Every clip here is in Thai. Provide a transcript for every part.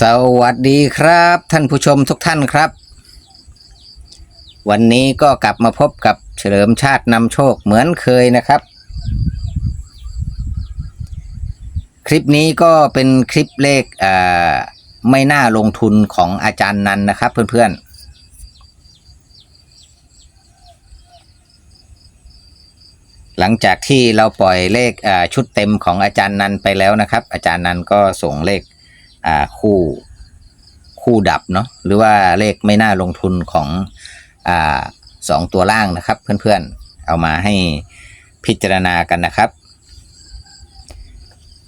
สวัสดีครับ ท่านผู้ชมทุกท่านครับ วันนี้ก็กลับมาพบกับเฉลิมชาตินำโชคเหมือนเคยนะครับ คลิปนี้ก็เป็นคลิปเลขไม่น่าลงทุนของอาจารย์นันนะครับเพื่อนๆ หลังจากที่เราปล่อยเลขชุดเต็มของอาจารย์นันไปแล้วนะครับ อาจารย์นันก็ส่งเลข อ่าคู่คู่ดับเนาะหรือว่าเลขไม่น่าลงทุนของอ่าสองตัวล่างนะครับเพื่อนๆ เอามาให้พิจารณากันนะครับ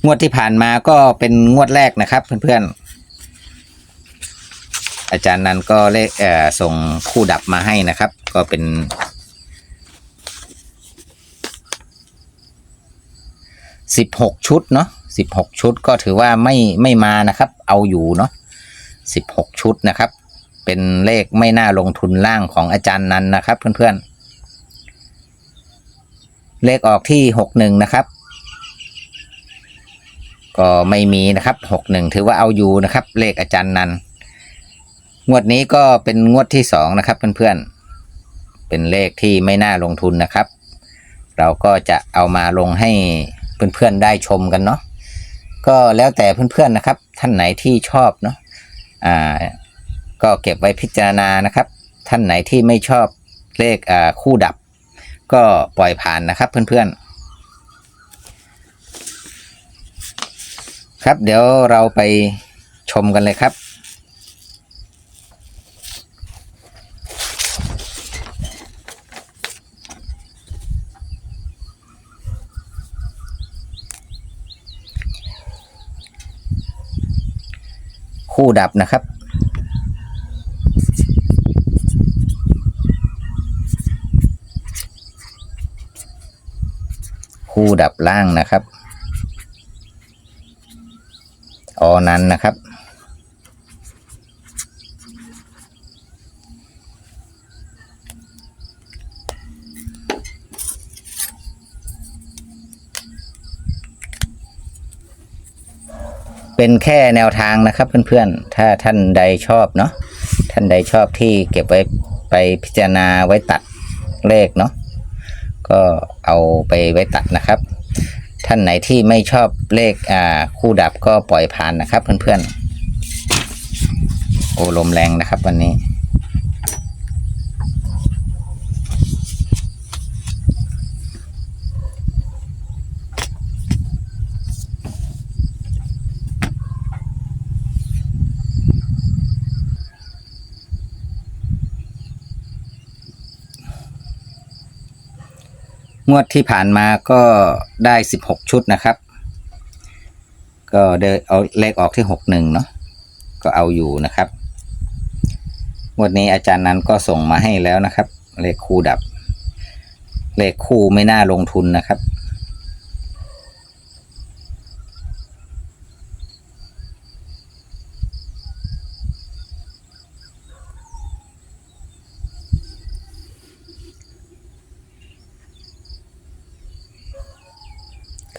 งวดที่ผ่านมาก็เป็นงวดแรกนะครับเพื่อนๆ อาจารย์นันก็เลขอ่อส่งคู่ดับมาให้นะครับ ก็เป็นสิบหกชุดเนาะ สิบหกชุดก็ถือว่าไม่ไม่มานะครับ เอาอยู่เนาะสิบหกชุดนะครับ เป็นเลขไม่น่าลงทุนล่างของอาจารย์นันนะครับ เพื่อนๆ เลขออกที่หกหนึ่งนะครับ ก็ไม่มีนะครับหกหนึ่งถือว่าเอาอยู่นะครับ เลขอาจารย์นันงวดนี้ก็เป็นงวดที่สองนะครับ เพื่อนๆ เป็นเลขที่ไม่น่าลงทุนนะครับ เราก็จะเอามาลงให้เพื่อนๆได้ชมกันเนาะ ก็แล้วแต่เพื่อนๆนะครับ ท่านไหนที่ชอบเนาะอ่าก็เก็บไว้พิจารณานะครับ ท่านไหนที่ไม่ชอบเลขอ่าคู่ดับ ก็ปล่อยผ่านนะครับเพื่อนๆ ครับเดี๋ยวเราไปชมกันเลยครับ คู่ดับนะครับ คู่ดับล่างนะครับ ออนั้นนะครับ เป็นแค่แนวทางนะครับเพื่อนๆ ถ้าท่านใดชอบเนาะ ท่านใดชอบที่เก็บไว้ไปพิจารณาไว้ตัดเลขเนาะ ก็เอาไปไว้ตัดนะครับ ท่านไหนที่ไม่ชอบเลขอ่าคู่ดับก็ปล่อยผ่านนะครับเพื่อนๆ โอ้ลมแรงนะครับวันนี้ งวดที่ผ่านมาก็ได้สิบหกชุดนะครับ ก็เดเอาเลขออกที่หกหนึ่งเนาะก็เอาอยู่นะครับงวดนี้อาจารย์นั้นก็ส่งมาให้แล้วนะครับ เลขคู่ดับ เลขคู่ไม่น่าลงทุนนะครับ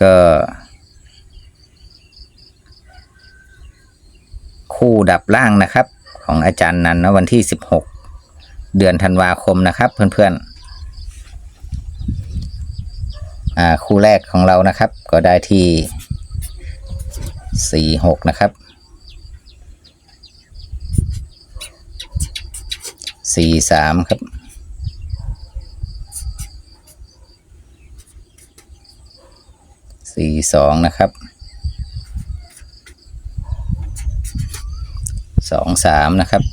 ก็คู่ดับล่างนะครับ ของอาจารย์นันนะวันที่สิบหกเดือนธันวาคมนะครับเพื่อนๆคู่แรกของเรานะครับ ก็ได้ที่สี่หกนะครับสี่สามครับ สี่สองนะครับสองสามนะครับ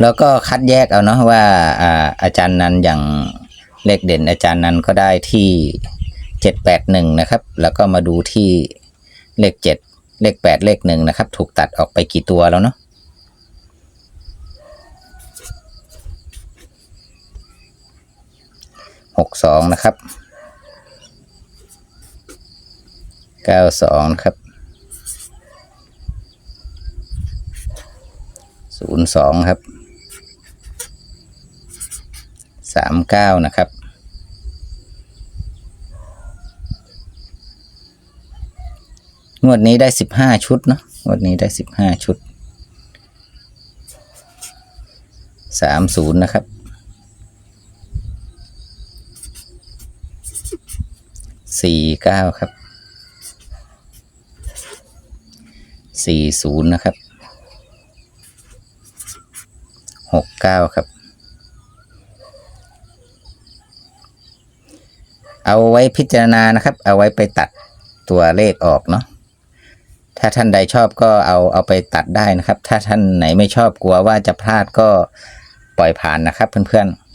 แล้วก็คัดแยกเอาเนาะว่าอาอาจารย์นั้นอย่างเลขเด่นอาจารย์นั้นก็ได้ที่เจ็ดแปดหนึ่งนะครับ แล้วก็มาดูที่เลขเจ็ดเลขแปดเลขหนึ่งนะครับ ถูกตัดออกไปกี่ตัวแล้วเนาะหกสองนะครับ เก้าสองครับศูนย์สองครับสามเก้านะครับงวดนี้ได้สิบห้าชุดเนาะงวดนี้ได้สิบห้าชุดสามศูนย์นะครับสี่เก้าครับ สี่ศูนย์นะครับหกเก้าครับ เอาไว้พิจารณานะครับ เอาไว้ไปตัดตัวเลขออกเนาะถ้าท่านใดชอบก็เอาเอาไปตัดได้นะครับ ถ้าท่านไหนไม่ชอบกลัวว่าจะพลาดก็ปล่อยผ่านนะครับ เพื่อนๆ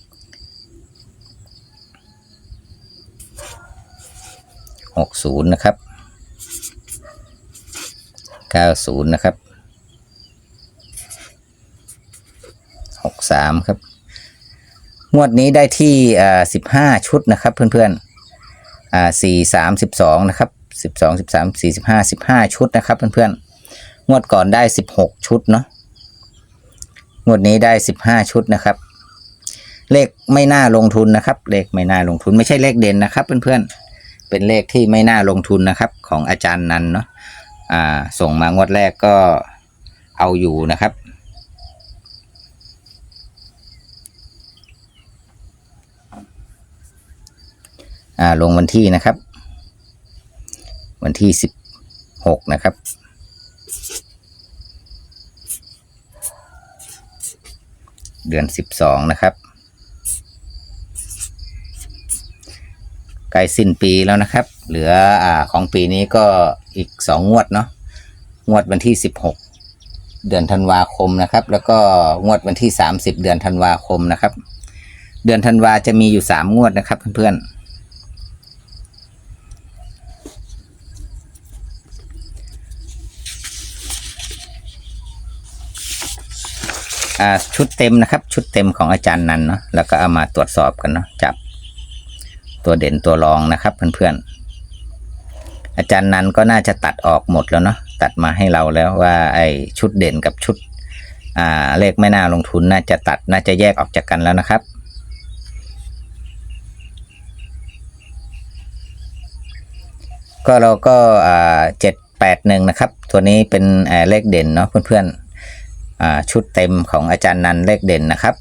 หกศูนย์นะครับ เก้าศูนย์นะครับหกสามครับ งวดนี้ได้ที่อ่าสิบห้าชุดนะครับ เพื่อนๆอ่าสี่สามสิบสองนะครับสิบสองสิบสามสี่สิบห้าสิบห้าชุดนะครับเพื่อนๆงวดก่อนได้สิบหกชุดเนาะงวดนี้ได้สิบห้าชุดนะครับ เลขไม่น่าลงทุนนะครับ เลขไม่น่าลงทุนไม่ใช่เลขเด่นนะครับ เพื่อนๆเป็นเลขที่ไม่น่าลงทุนนะครับ ของอาจารย์นันเนาะ อ่า ส่งมางวดแรกก็เอาอยู่นะครับ อ่า ลงวันที่นะครับ วันที่สิบหกนะครับเดือนสิบสองนะครับ ใกล้สิ้นปีแล้วนะครับ เหลืออ่าของปีนี้ก็อีกสองงวดเนาะงวดวันที่สิบหกเดือนธันวาคมนะครับ แล้วก็งวดวันที่สามสิบเดือนธันวาคมนะครับ เดือนธันวาจะมีอยู่สามงวดนะครับเพื่อนๆอ่าชุดเต็มนะครับ ชุดเต็มของอาจารย์นันเนาะแล้วก็เอามาตรวจสอบกันเนาะจับ ตัวเด่นตัวรองนะครับเพื่อนๆ อาจารย์นันก็น่าจะตัดออกหมดแล้วเนาะตัดมาให้เราแล้วว่าไอ้ชุดเด่นกับชุดอ่าเลขไม่น่าลงทุนน่าจะตัดน่าจะแยกออกจากกันแล้วนะครับ ก็เราก็อ่าเจ็ดแปดหนึ่งนะครับ ตัวนี้เป็นเลขเด่นเนาะเพื่อนๆอ่าชุดเต็มของอาจารย์นันเลขเด่นนะครับ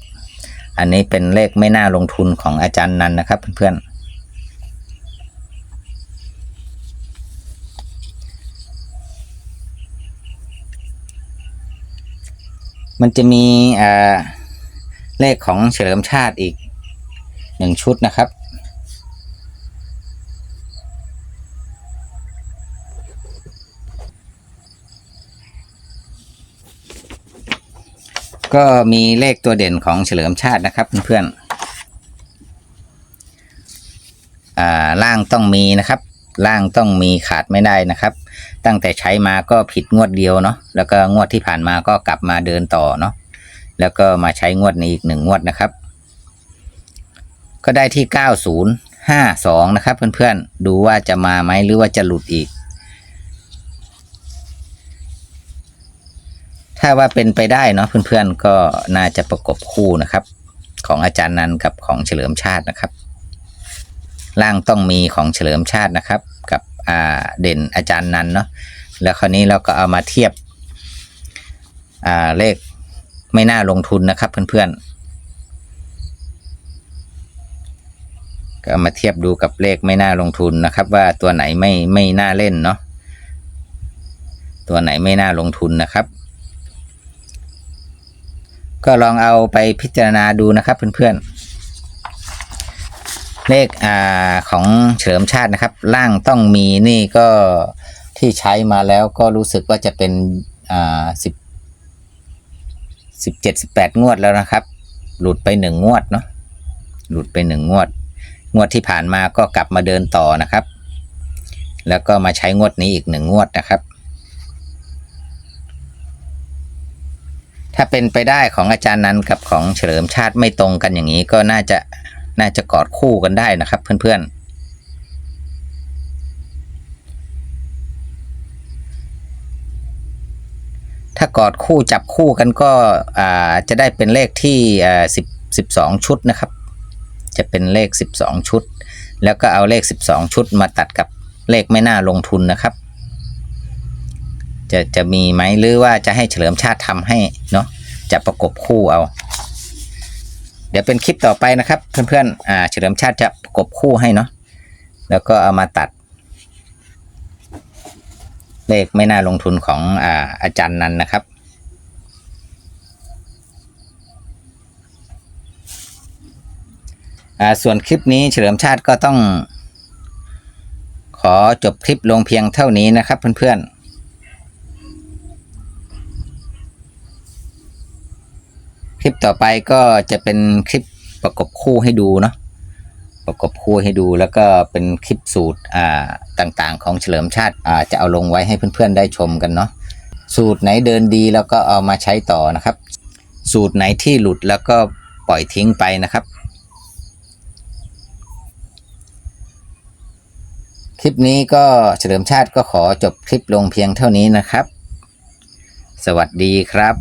อันนี้เป็นเลขไม่น่าลงทุนของอาจารย์นันนะครับเพื่อนๆ มันจะมีเลขของเฉลิมชาติอีกหนึ่งชุดนะครับ ก็มีเลขตัวเด่นของเฉลิมชาตินะครับเพื่อนๆล่างต้องมีนะครับ ล่างต้องมีขาดไม่ได้นะครับ ตั้งแต่ใช้มาก็ผิดงวดเดียวเนาะแล้วก็งวดที่ผ่านมาก็กลับมาเดินต่อเนาะแล้วก็มาใช้งวดนี้อีกหนึ่งงวดนะครับ ก็ได้ที่เก้าศูนย์ห้าสองนะครับ เพื่อนๆดูว่าจะมาไหมหรือว่าจะหลุดอีก ถ้าว่าเป็นไปได้เนาะเพื่อนๆก็น่าจะประกบคู่นะครับ ของอาจารย์นันกับของเฉลิมชาตินะครับ ล่างต้องมีของเฉลิมชาตินะครับกับ อ่าเด่นอาจารย์นันเนาะแล้วคราวนี้เราก็เอามาเทียบอ่าเลขไม่น่าลงทุนนะครับเพื่อนๆก็ามาเทียบดูกับเลขไม่น่าลงทุนนะครับ ว่าตัวไหนไม่ไม่น่าเล่นเนาะตัวไหนไม่น่าลงทุนนะครับ ก็ลองเอาไปพิจารณาดูนะครับเพื่อนๆ เลขอ่าของเฉลิมชาตินะครับ ล่างต้องมีนี่ก็ที่ใช้มาแล้วก็รู้สึกว่าจะเป็นอ่าสิบสิบเจ็ดสิบแปดงวดแล้วนะครับ หลุดไปหนึ่งงวดเนาะหลุดไปหนึ่งงวด งวดที่ผ่านมาก็กลับมาเดินต่อนะครับ แล้วก็มาใช้งวดนี้อีกหนึ่งงวดนะครับ ถ้าเป็นไปได้ของอาจารย์นั้นกับของเฉลิมชาติไม่ตรงกันอย่างนี้ก็น่าจะ น่าจะกอดคู่กันได้นะครับ เพื่อนๆ ถ้ากอดคู่จับคู่กันก็จะได้เป็นเลขที่สิบสิบสองชุดนะครับ จะเป็นเลขสิบสองชุด แล้วก็เอาเลขสิบสองชุดมาตัดกับเลขไม่น่าลงทุนนะครับ จะจะมีไหมหรือว่าจะให้เฉลิมชาติทำให้เนาะจะประกบคู่เอา เดี๋ยวเป็นคลิปต่อไปนะครับ เพื่อนๆอ่าเฉลิมชาติจะประกบคู่ให้เนาะแล้วก็เอามาตัด เลขไม่น่าลงทุนของอ่าอาจารย์นันนะครับอ่าส่วนคลิปนี้เฉลิมชาติก็ต้อง ขอจบคลิปลงเพียงเท่านี้นะครับเพื่อนๆ ลิปต่อไปก็จะเป็นคลิปประกบคู่ให้ดูเนาะประกบคู่ให้ดูแล้วก็เป็นคลิปสูตรอ่าต่างๆ ของเฉลิมชาติอ่าจะเอาลงไว้ให้เพื่อนๆได้ชมกันเนาะสูตรไหนเดินดีแล้วก็เอามาใช้ต่อนะครับ สูตรไหนที่หลุดแล้วก็ปล่อยทิ้งไปนะครับ คลิปนี้ก็เฉลิมชาติก็ขอจบคลิปลงเพียงเท่านี้นะครับ สวัสดีครับ